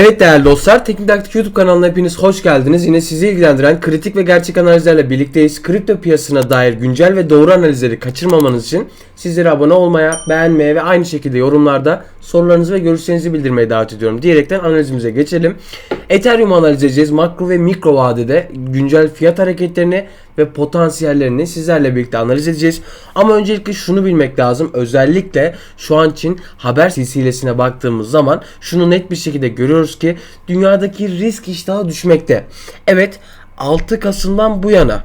Evet değerli dostlar, Teknik Taktik YouTube kanalına hepiniz hoş geldiniz. Yine sizi ilgilendiren kritik ve gerçek analizlerle birlikteyiz. Kripto piyasasına dair güncel ve doğru analizleri kaçırmamanız için sizleri abone olmaya, beğenmeye ve aynı şekilde yorumlarda sorularınızı ve görüşlerinizi bildirmeye davet ediyorum. Diyerekten analizimize geçelim. Ethereum analiz edeceğiz. Makro ve mikro vadede güncel fiyat hareketlerini ve potansiyellerini sizlerle birlikte analiz edeceğiz. Ama öncelikle şunu bilmek lazım. Özellikle şu an için haber silsilesine baktığımız zaman şunu net bir şekilde görüyoruz ki dünyadaki risk iştahı düşmekte. Evet 6 Kasım'dan bu yana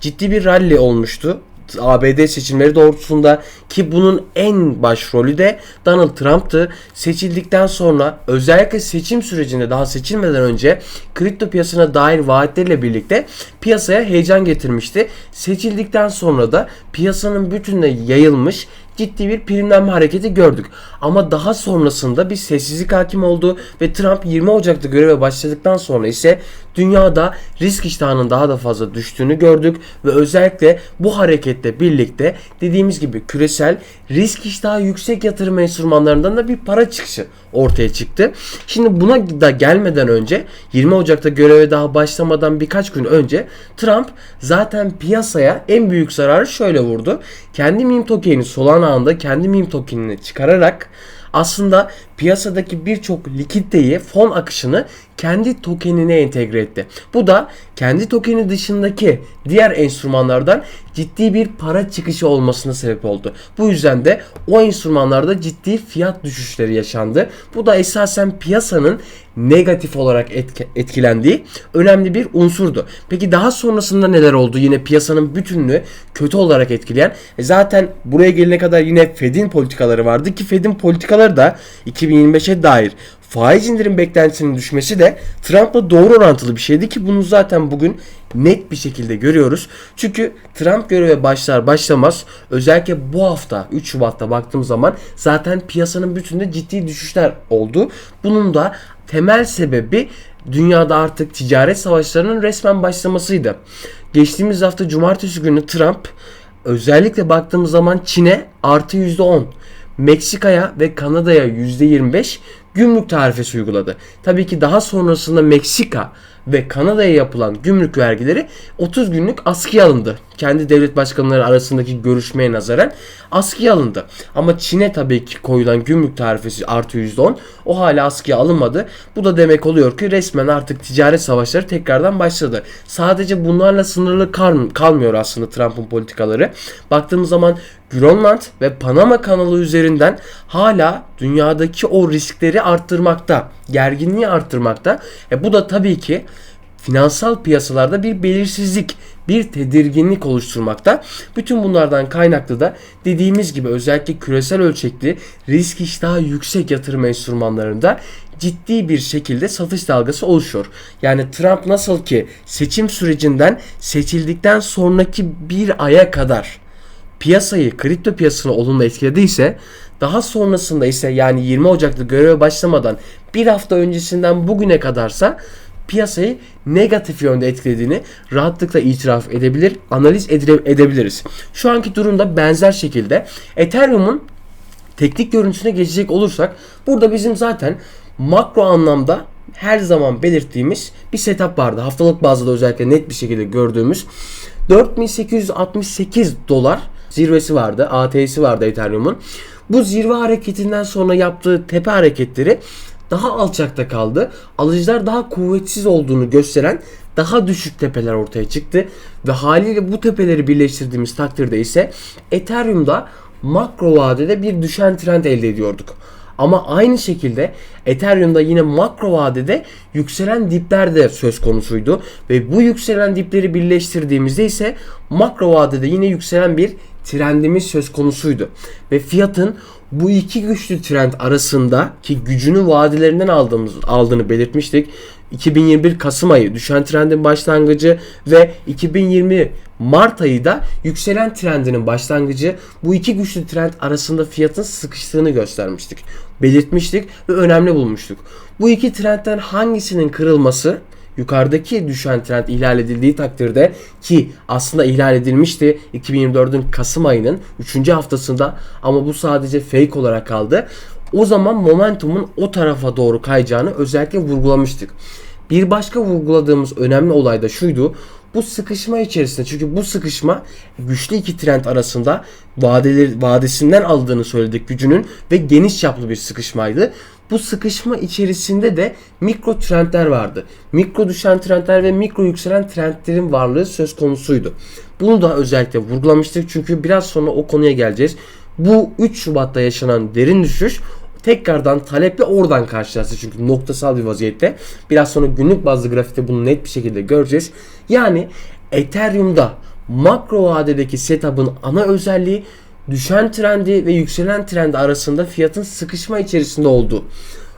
ciddi bir rally olmuştu. ABD seçimleri doğrultusunda ki bunun en başrolü de Donald Trump'tı. Seçildikten sonra özellikle seçim sürecinde daha seçilmeden önce kripto piyasasına dair vaatleriyle birlikte piyasaya heyecan getirmişti. Seçildikten sonra da piyasanın bütününe yayılmış ciddi bir primlenme hareketi gördük. Ama daha sonrasında bir sessizlik hakim oldu ve Trump 20 Ocak'ta göreve başladıktan sonra ise dünyada risk iştahının daha da fazla düştüğünü gördük ve özellikle bu hareketle birlikte dediğimiz gibi küresel risk iştahı yüksek yatırım enstrümanlarından da bir para çıkışı ortaya çıktı. Şimdi buna da gelmeden önce 20 Ocak'ta göreve daha başlamadan birkaç gün önce Trump zaten piyasaya en büyük zararı şöyle vurdu. Kendi meme token'i Solana ağında kendi meme token'ini çıkararak aslında piyasadaki birçok likiditeyi, fon akışını kendi tokenine entegre etti. Bu da kendi tokeni dışındaki diğer enstrümanlardan ciddi bir para çıkışı olmasına sebep oldu. Bu yüzden de o enstrümanlarda ciddi fiyat düşüşleri yaşandı. Bu da esasen piyasanın negatif olarak etki, etkilendiği önemli bir unsurdu. Peki daha sonrasında neler oldu? Yine piyasanın bütününü kötü olarak etkileyen. E zaten buraya gelene kadar yine Fed'in politikaları vardı ki Fed'in politikaları da 2025'e dair faiz indirim beklentisinin düşmesi de Trump'la doğru orantılı bir şeydi ki bunu zaten bugün net bir şekilde görüyoruz. Çünkü Trump göreve başlar başlamaz özellikle bu hafta 3 Şubat'ta baktığım zaman zaten piyasanın bütününde ciddi düşüşler oldu. Bunun da temel sebebi dünyada artık ticaret savaşlarının resmen başlamasıydı. Geçtiğimiz hafta cumartesi günü Trump özellikle baktığımız zaman Çin'e artı %10 Meksika'ya ve Kanada'ya %25 gümrük tarifesi uyguladı. Tabii ki daha sonrasında Meksika ve Kanada'ya yapılan gümrük vergileri 30 günlük askıya alındı. Kendi devlet başkanları arasındaki görüşmeye nazaran askıya alındı. Ama Çin'e tabii ki koyulan gümrük tarifesi artı %10 o hala askıya alınmadı. Bu da demek oluyor ki resmen artık ticaret savaşları tekrardan başladı. Sadece bunlarla sınırlı kal kalmıyor aslında Trump'ın politikaları. Baktığımız zaman Grönland ve Panama kanalı üzerinden hala dünyadaki o riskleri arttırmakta, gerginliği arttırmakta. E bu da tabii ki finansal piyasalarda bir belirsizlik, bir tedirginlik oluşturmakta. Bütün bunlardan kaynaklı da dediğimiz gibi özellikle küresel ölçekli risk iştahı yüksek yatırım enstrümanlarında ciddi bir şekilde satış dalgası oluşuyor. Yani Trump nasıl ki seçim sürecinden seçildikten sonraki bir aya kadar piyasayı, kripto piyasasını olumlu etkilediyse daha sonrasında ise yani 20 Ocak'ta göreve başlamadan bir hafta öncesinden bugüne kadarsa piyasayı negatif yönde etkilediğini rahatlıkla itiraf edebilir, analiz edebiliriz. Şu anki durumda benzer şekilde Ethereum'un teknik görüntüsüne geçecek olursak burada bizim zaten makro anlamda her zaman belirttiğimiz bir setup vardı. Haftalık bazda özellikle net bir şekilde gördüğümüz 4868 dolar zirvesi vardı. AT'si vardı Ethereum'un. Bu zirve hareketinden sonra yaptığı tepe hareketleri daha alçakta kaldı. Alıcılar daha kuvvetsiz olduğunu gösteren daha düşük tepeler ortaya çıktı. Ve haliyle bu tepeleri birleştirdiğimiz takdirde ise Ethereum'da makro vadede bir düşen trend elde ediyorduk. Ama aynı şekilde Ethereum'da yine makro vadede yükselen dipler de söz konusuydu. Ve bu yükselen dipleri birleştirdiğimizde ise makro vadede yine yükselen bir trendimiz söz konusuydu. Ve fiyatın bu iki güçlü trend arasında ki gücünü vadelerinden aldığımız aldığını belirtmiştik. 2021 Kasım ayı düşen trendin başlangıcı ve 2020 Mart ayı da yükselen trendinin başlangıcı bu iki güçlü trend arasında fiyatın sıkıştığını göstermiştik. Belirtmiştik ve önemli bulmuştuk. Bu iki trendten hangisinin kırılması yukarıdaki düşen trend ihlal edildiği takdirde ki aslında ihlal edilmişti 2024'ün Kasım ayının 3. haftasında ama bu sadece fake olarak kaldı. O zaman momentumun o tarafa doğru kayacağını özellikle vurgulamıştık. Bir başka vurguladığımız önemli olay da şuydu. Bu sıkışma içerisinde çünkü bu sıkışma güçlü iki trend arasında vadeleri, vadesinden aldığını söyledik gücünün ve geniş çaplı bir sıkışmaydı. Bu sıkışma içerisinde de mikro trendler vardı. Mikro düşen trendler ve mikro yükselen trendlerin varlığı söz konusuydu. Bunu da özellikle vurgulamıştık çünkü biraz sonra o konuya geleceğiz. Bu 3 Şubat'ta yaşanan derin düşüş tekrardan taleple oradan karşılaştı çünkü noktasal bir vaziyette. Biraz sonra günlük bazlı grafikte bunu net bir şekilde göreceğiz. Yani Ethereum'da makro vadedeki setup'ın ana özelliği düşen trendi ve yükselen trendi arasında fiyatın sıkışma içerisinde olduğu.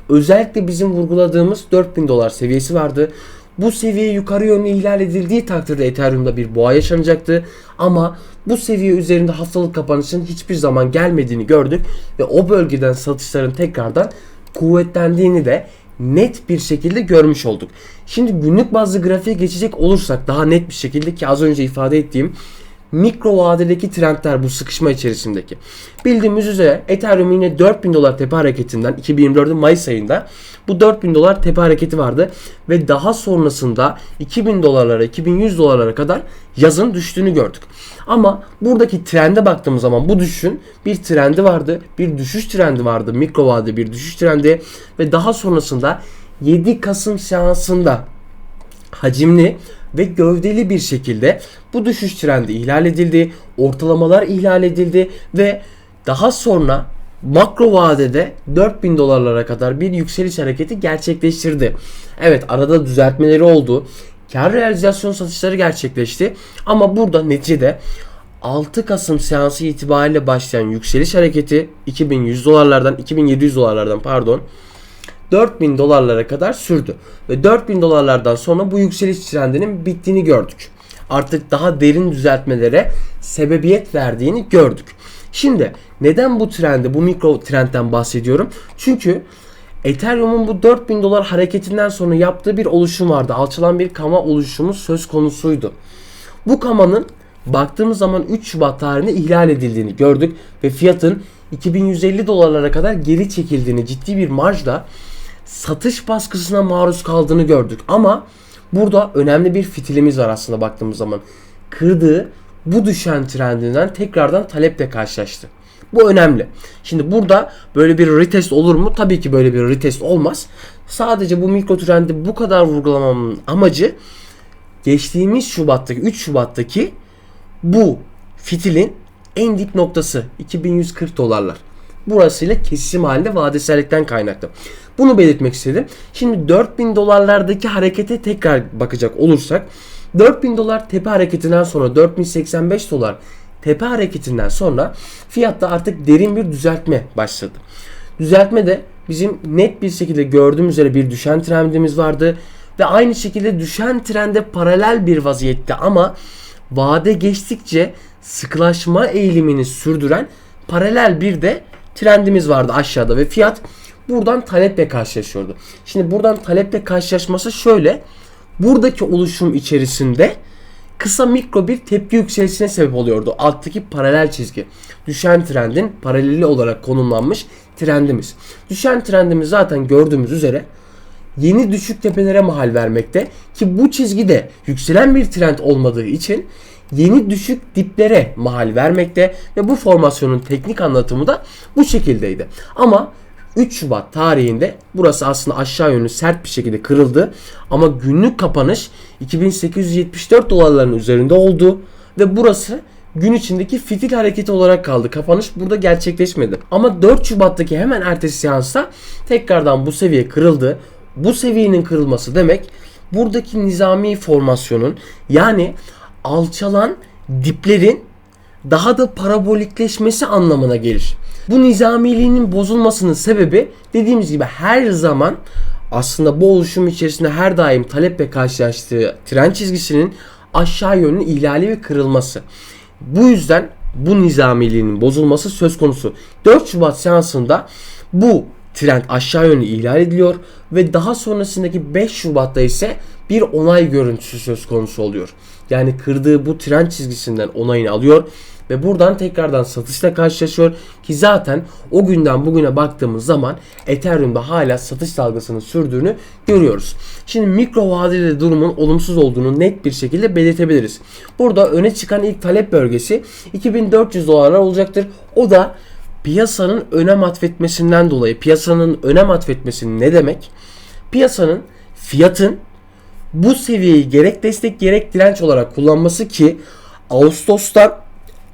Özellikle bizim vurguladığımız 4000 dolar seviyesi vardı. Bu seviye yukarı yönlü ihlal edildiği takdirde Ethereum'da bir boğa yaşanacaktı. Ama bu seviye üzerinde haftalık kapanışın hiçbir zaman gelmediğini gördük. Ve o bölgeden satışların tekrardan kuvvetlendiğini de net bir şekilde görmüş olduk. Şimdi günlük bazlı grafiğe geçecek olursak daha net bir şekilde ki az önce ifade ettiğim mikro vadedeki trendler bu sıkışma içerisindeki. Bildiğimiz üzere Ethereum yine 4000 dolar tepe hareketinden 2024'ün Mayıs ayında bu 4000 dolar tepe hareketi vardı ve daha sonrasında 2000 dolarlara 2100 dolarlara kadar yazın düştüğünü gördük. Ama buradaki trende baktığımız zaman bu düşüşün bir trendi vardı. Bir düşüş trendi vardı. Mikro vadede bir düşüş trendi ve daha sonrasında 7 Kasım seansında hacimli ve gövdeli bir şekilde bu düşüş trendi ihlal edildi. Ortalamalar ihlal edildi ve daha sonra makro vadede 4000 dolarlara kadar bir yükseliş hareketi gerçekleştirdi. Evet arada düzeltmeleri oldu. Kar realizasyon satışları gerçekleşti. Ama burada neticede 6 Kasım seansı itibariyle başlayan yükseliş hareketi 2100 dolarlardan 2700 dolarlardan pardon 4000 dolarlara kadar sürdü. Ve 4000 dolarlardan sonra bu yükseliş trendinin bittiğini gördük. Artık daha derin düzeltmelere sebebiyet verdiğini gördük. Şimdi neden bu trendi, bu mikro trendten bahsediyorum? Çünkü Ethereum'un bu 4000 dolar hareketinden sonra yaptığı bir oluşum vardı. Alçalan bir kama oluşumu söz konusuydu. Bu kamanın baktığımız zaman 3 Şubat tarihinde ihlal edildiğini gördük ve fiyatın 2150 dolarlara kadar geri çekildiğini ciddi bir marjla satış baskısına maruz kaldığını gördük. Ama burada önemli bir fitilimiz var aslında baktığımız zaman. Kırdığı bu düşen trendinden tekrardan taleple karşılaştı. Bu önemli. Şimdi burada böyle bir retest olur mu? Tabii ki böyle bir retest olmaz. Sadece bu mikro trendi bu kadar vurgulamamın amacı geçtiğimiz Şubat'taki 3 Şubat'taki bu fitilin en dip noktası 2140 dolarlar. Burasıyla kesim halinde vadesellikten kaynaklı. Bunu belirtmek istedim. Şimdi 4000 dolarlardaki harekete tekrar bakacak olursak 4000 dolar tepe hareketinden sonra 4085 dolar tepe hareketinden sonra fiyatta artık derin bir düzeltme başladı. Düzeltme de bizim net bir şekilde gördüğümüz üzere bir düşen trendimiz vardı ve aynı şekilde düşen trende paralel bir vaziyette ama vade geçtikçe sıkılaşma eğilimini sürdüren paralel bir de trendimiz vardı aşağıda ve fiyat buradan taleple karşılaşıyordu. Şimdi buradan taleple karşılaşması şöyle. Buradaki oluşum içerisinde kısa mikro bir tepki yükselişine sebep oluyordu. Alttaki paralel çizgi. Düşen trendin paraleli olarak konumlanmış trendimiz. Düşen trendimiz zaten gördüğümüz üzere yeni düşük tepelere mahal vermekte ki bu çizgide yükselen bir trend olmadığı için yeni düşük diplere mahal vermekte ve bu formasyonun teknik anlatımı da bu şekildeydi. Ama 3 Şubat tarihinde burası aslında aşağı yönlü sert bir şekilde kırıldı ama günlük kapanış 2874 dolarların üzerinde oldu ve burası gün içindeki fitil hareketi olarak kaldı. Kapanış burada gerçekleşmedi. Ama 4 Şubat'taki hemen ertesi seansta tekrardan bu seviye kırıldı. Bu seviyenin kırılması demek buradaki nizami formasyonun yani alçalan diplerin daha da parabolikleşmesi anlamına gelir. Bu nizamiliğinin bozulmasının sebebi dediğimiz gibi her zaman aslında bu oluşum içerisinde her daim taleple karşılaştığı tren çizgisinin aşağı yönlü ihlali ve kırılması. Bu yüzden bu nizamiliğinin bozulması söz konusu. 4 Şubat seansında bu trend aşağı yönlü ihlal ediliyor ve daha sonrasındaki 5 Şubat'ta ise bir onay görüntüsü söz konusu oluyor. Yani kırdığı bu trend çizgisinden onayını alıyor ve buradan tekrardan satışla karşılaşıyor ki zaten o günden bugüne baktığımız zaman Ethereum'da hala satış dalgasını sürdüğünü görüyoruz. Şimdi mikro vadeli durumun olumsuz olduğunu net bir şekilde belirtebiliriz. Burada öne çıkan ilk talep bölgesi 2400 dolarlar olacaktır. O da piyasanın önem atfetmesinden dolayı piyasanın önem atfetmesi ne demek? Piyasanın fiyatın bu seviyeyi gerek destek gerek direnç olarak kullanması ki Ağustos'ta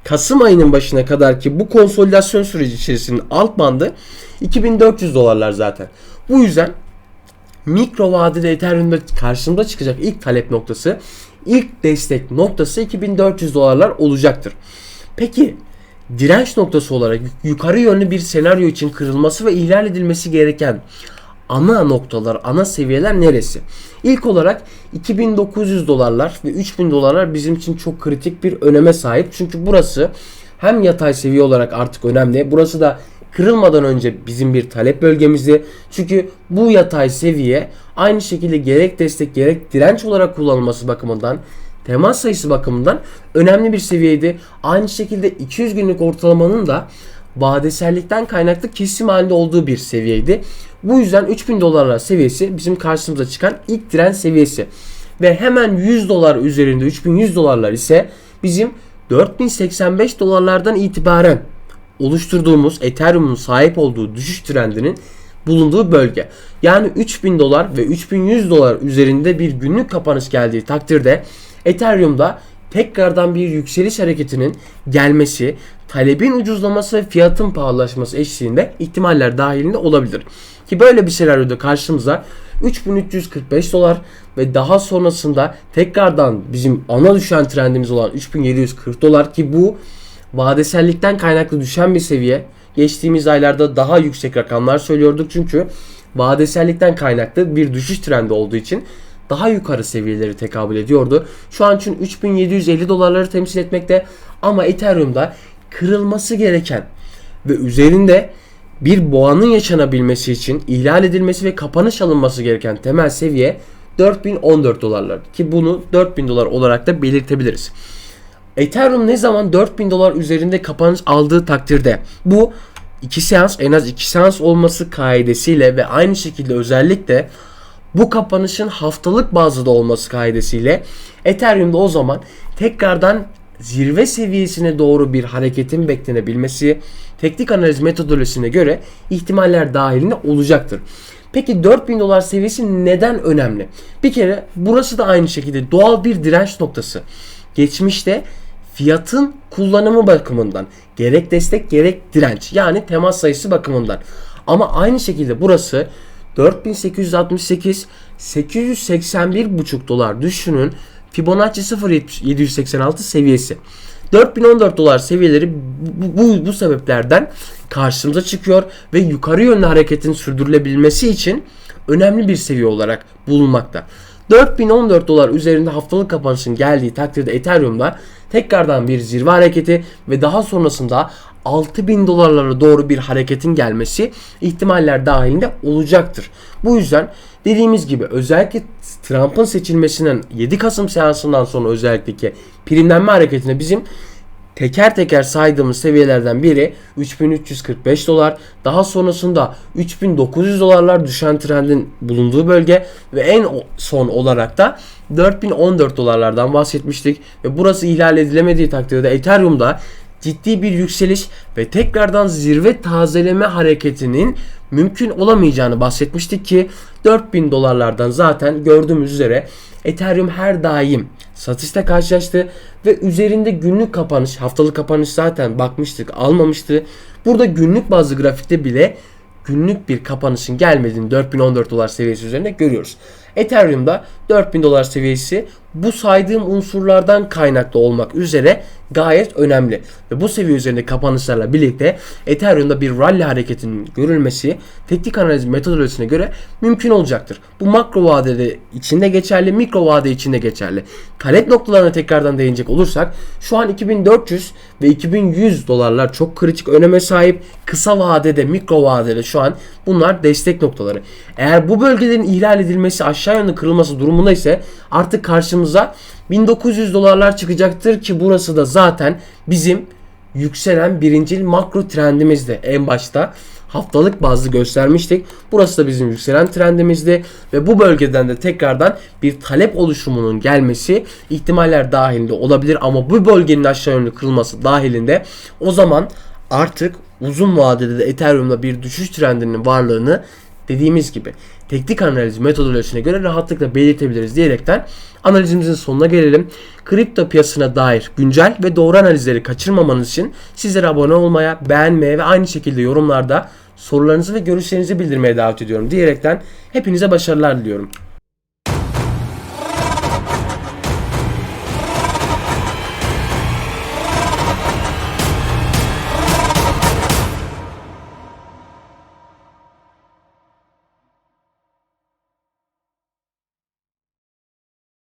Kasım ayının başına kadar ki bu konsolidasyon süreci içerisinde alt bandı 2400 dolarlar zaten. Bu yüzden mikro vadede Ethereum'da karşımıza çıkacak ilk talep noktası, ilk destek noktası 2400 dolarlar olacaktır. Peki direnç noktası olarak yukarı yönlü bir senaryo için kırılması ve ihlal edilmesi gereken ana noktalar, ana seviyeler neresi? İlk olarak 2900 dolarlar ve 3000 dolarlar bizim için çok kritik bir öneme sahip. Çünkü burası hem yatay seviye olarak artık önemli. Burası da kırılmadan önce bizim bir talep bölgemizdi. Çünkü bu yatay seviye aynı şekilde gerek destek gerek direnç olarak kullanılması bakımından temas sayısı bakımından önemli bir seviyeydi. Aynı şekilde 200 günlük ortalamanın da vadesellikten kaynaklı kesim halinde olduğu bir seviyeydi. Bu yüzden 3000 dolarlar seviyesi bizim karşımıza çıkan ilk direnç seviyesi. Ve hemen 100 dolar üzerinde 3100 dolarlar ise bizim 4085 dolarlardan itibaren oluşturduğumuz Ethereum'un sahip olduğu düşüş trendinin bulunduğu bölge. Yani 3000 dolar ve 3100 dolar üzerinde bir günlük kapanış geldiği takdirde Ethereum'da tekrardan bir yükseliş hareketinin gelmesi, talebin ucuzlaması ve fiyatın pahalılaşması eşliğinde ihtimaller dahilinde olabilir. Ki böyle bir senaryoda karşımıza 3345 dolar ve daha sonrasında tekrardan bizim ana düşen trendimiz olan 3740 dolar ki bu vadesellikten kaynaklı düşen bir seviye. Geçtiğimiz aylarda daha yüksek rakamlar söylüyorduk çünkü vadesellikten kaynaklı bir düşüş trendi olduğu için daha yukarı seviyeleri tekabül ediyordu. Şu an için 3750 dolarları temsil etmekte ama Ethereum'da kırılması gereken ve üzerinde bir boğanın yaşanabilmesi için ihlal edilmesi ve kapanış alınması gereken temel seviye 4014 dolarlar ki bunu 4000 dolar olarak da belirtebiliriz. Ethereum ne zaman 4000 dolar üzerinde kapanış aldığı takdirde bu 2 seans en az 2 seans olması kaidesiyle ve aynı şekilde özellikle bu kapanışın haftalık bazda olması kaidesiyle Ethereum'da o zaman tekrardan zirve seviyesine doğru bir hareketin beklenebilmesi teknik analiz metodolojisine göre ihtimaller dahilinde olacaktır. Peki 4000 dolar seviyesi neden önemli? Bir kere burası da aynı şekilde doğal bir direnç noktası. Geçmişte fiyatın kullanımı bakımından gerek destek gerek direnç yani temas sayısı bakımından. Ama aynı şekilde burası 4868 881,5 dolar düşünün Fibonacci 0.786 seviyesi. 4014 dolar seviyeleri bu, bu, bu sebeplerden karşımıza çıkıyor ve yukarı yönlü hareketin sürdürülebilmesi için önemli bir seviye olarak bulunmakta. 4014 dolar üzerinde haftalık kapanışın geldiği takdirde Ethereum'da tekrardan bir zirve hareketi ve daha sonrasında 6000 dolarlara doğru bir hareketin gelmesi ihtimaller dahilinde olacaktır. Bu yüzden dediğimiz gibi özellikle Trump'ın seçilmesinden 7 Kasım seansından sonra özellikle ki primlenme hareketine bizim teker teker saydığımız seviyelerden biri 3345 dolar. Daha sonrasında 3900 dolarlar düşen trendin bulunduğu bölge ve en son olarak da 4014 dolarlardan bahsetmiştik ve burası ihlal edilemediği takdirde Ethereum'da ciddi bir yükseliş ve tekrardan zirve tazeleme hareketinin mümkün olamayacağını bahsetmiştik ki 4000 dolarlardan zaten gördüğümüz üzere Ethereum her daim satışta karşılaştı ve üzerinde günlük kapanış, haftalık kapanış zaten bakmıştık, almamıştı. Burada günlük bazı grafikte bile günlük bir kapanışın gelmediğini 4014 dolar seviyesi üzerinde görüyoruz. Ethereum'da 4000 dolar seviyesi bu saydığım unsurlardan kaynaklı olmak üzere gayet önemli. Ve bu seviye üzerinde kapanışlarla birlikte Ethereum'da bir rally hareketinin görülmesi teknik analiz metodolojisine göre mümkün olacaktır. Bu makro vadede içinde geçerli, mikro vade içinde geçerli. Talep noktalarına tekrardan değinecek olursak şu an 2400 ve 2100 dolarlar çok kritik öneme sahip. Kısa vadede, mikro vadede şu an bunlar destek noktaları. Eğer bu bölgelerin ihlal edilmesi aşağı yönlü kırılması durumunda ise artık karşımıza 1900 dolarlar çıkacaktır ki burası da zaten bizim yükselen birincil makro trendimizdi en başta. Haftalık bazlı göstermiştik. Burası da bizim yükselen trendimizdi ve bu bölgeden de tekrardan bir talep oluşumunun gelmesi ihtimaller dahilinde olabilir ama bu bölgenin aşağı yönlü kırılması dahilinde o zaman artık uzun vadede de Ethereum'da bir düşüş trendinin varlığını dediğimiz gibi teknik analiz metodolojisine göre rahatlıkla belirtebiliriz diyerekten analizimizin sonuna gelelim. Kripto piyasasına dair güncel ve doğru analizleri kaçırmamanız için sizlere abone olmaya, beğenmeye ve aynı şekilde yorumlarda sorularınızı ve görüşlerinizi bildirmeye davet ediyorum diyerekten hepinize başarılar diliyorum.